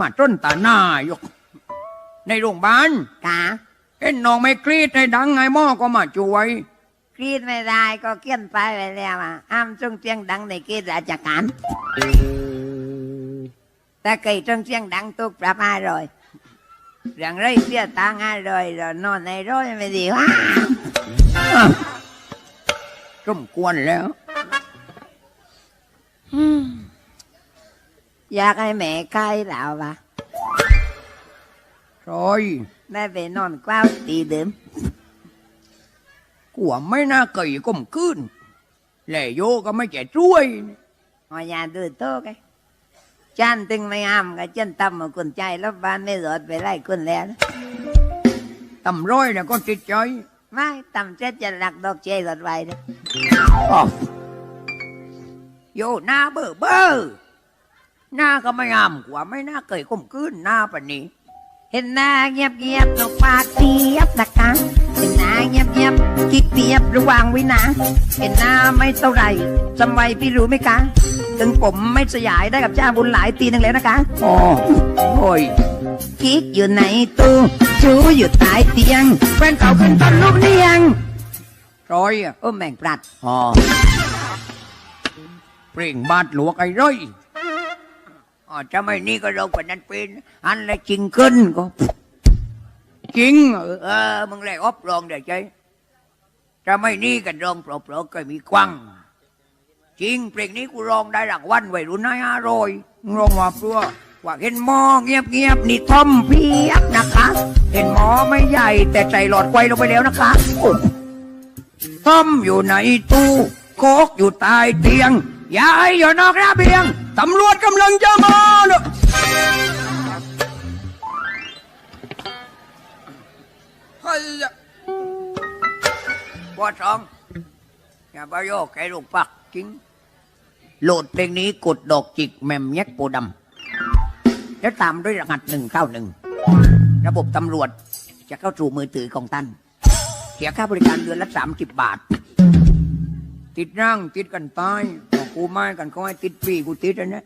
มาต้นตาหน้ายก ในโรงพยาบาลกะเห็นน้องไม่กรีดให้ดังไงหม้อก็มาช่วยกรีดไม่ได้ก็เกี้ยนไปไปแล้วอะอ้ามจงเสียงดังในกรีดราชการแต่เคยจงเสียงดังตุกปรับอร่อยเรื่องไรเสียตังค์อร่อยเรานอนในร้อยไม่ดีวะสมควรแล้ว Dạ cái mẹ cái nào bà. Rồi. Mẹ về non quao tí đếm. Của mấy na cầy cũng cơn. Lệ vô có mấy trẻ trui Mà nhà đưa tố cái. Chan từng mấy am cái chân tâm mà quần chai lớp ba mê rột về lại quần lẻ đó. Tầm rồi là con chết chơi. Mai tầm chết chân lạc đọc chê rột vậy đó. Ờ. Vô na bờ bờ หน้าก็ไม่งามกว่าไม่น่าเกยก้มขึ้นหน้าปานนี้ เห็นหน้าเงียบเงียบๆนกปากเทียบนะกะเห็นหน้าเงียบเงียบคิดเทียบระว่างไวินาเห็นหน้าไม่เท่าไหร่จำไว้พี่รู้ไหมคะถึงผมไม่สยายได้กับเจ้าบุญหลายตีนึงแล้วนะคะอ๋อโอ้ยกิ๊กอยู่ในตู้ชูอยู่ใต้เตียงแฟนเก่าขึ้นต้นลูกเนียงซอยเออแม่งปลัดอ๋อเปล่งบาดหลวกไอ้ร้อย จะไม่นี่ก็เราเป็นนั้นเป็นอันละจริงขึ้นก็จริงเออมึงเลยอบรองเดี๋ยวใจจะไม่นี่กันรองเปล่าๆก็มีกว้างจริงเพลงนี้กูร้องได้รางวัลไว้รุ่นนายอร่อยมึงร้องว่าเพื่อว่าเห็นหมอเงียบเงียบๆนี่ทอมเพียบนะคะ เห็นหมอไม่ใหญ่แต่ใจหลอดไกวลงไปแล้วนะคะโอ้ทอมอยู่ในตู้โคกอยู่ใต้เตียง ยายอยู่นอกระเบียง ตำรวจกำลังจะมาเนอะเฮ้ยปวดท้อง อย่าไปโยกไอ้ลูกปักจริง โหลดเพลงนี้กดดอกจิกแมมแยกโปดำแล้วตามด้วยรหัสหนึ่งเข้าหนึ่ง ระบบตำรวจจะเข้าสู่มือถือของท่าน เสียค่าบริการเดือนละสามสิบบาท ติดร่างติดกันตาย กูไม่กันเขาให้ติดฟรีกูติดอันนี้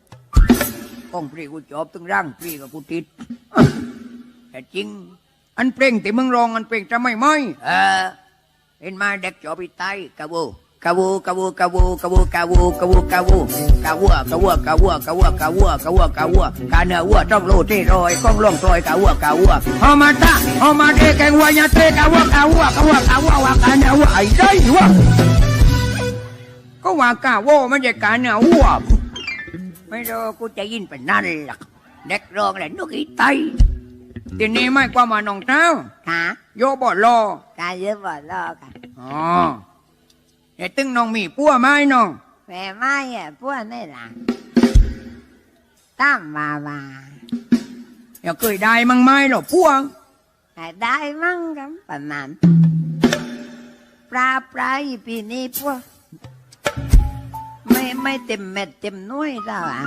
ก้องฟรีกูจอบตึงร่างฟรีกับกูติด แต่จริง อันเพลงที่มึงร้องอันเพลงจะไม่ไหมเออเห็นมาเด็กจอปีไตกะวูกะวูกะวูกะวูกะวูกะวูกะวูกะวูกะวัวกะวัวกะวัวกะวัวกะวัวกะวัวกะวัวกะเนื้อวัวต้องรู้ที่รอยก้องล่องรอยกะวัวกะวัวเฮามาตาเฮามาเทแกงวัวยาเทกะวัวกะวัวกะวัวกะวัวว่ากะเนื้อวัวไอ้ได้วะ ก็ว่ากะวัวไม่ใช่กะเนื้อวัวไม่รู้กูจะยินเป็นนั่นหรอกเด็กร้องแหละนกอีไตทีนี้ไม่ความว่าน้องเท้าขาโยบ่รอการเยอะบ่รอกันอ๋อไอ้ตึงน้องมีปัวไหมน้องแม่ไม่อะพวกนี่ล่ะตั้มมาว่าอย่าเคยได้มั้งไหมหรอปัวให้ได้มั่งกันประมาณปลาปลาอีปีนี้พวก ไม่เต็มเม็ดเต็มหน่วยแล้วอะ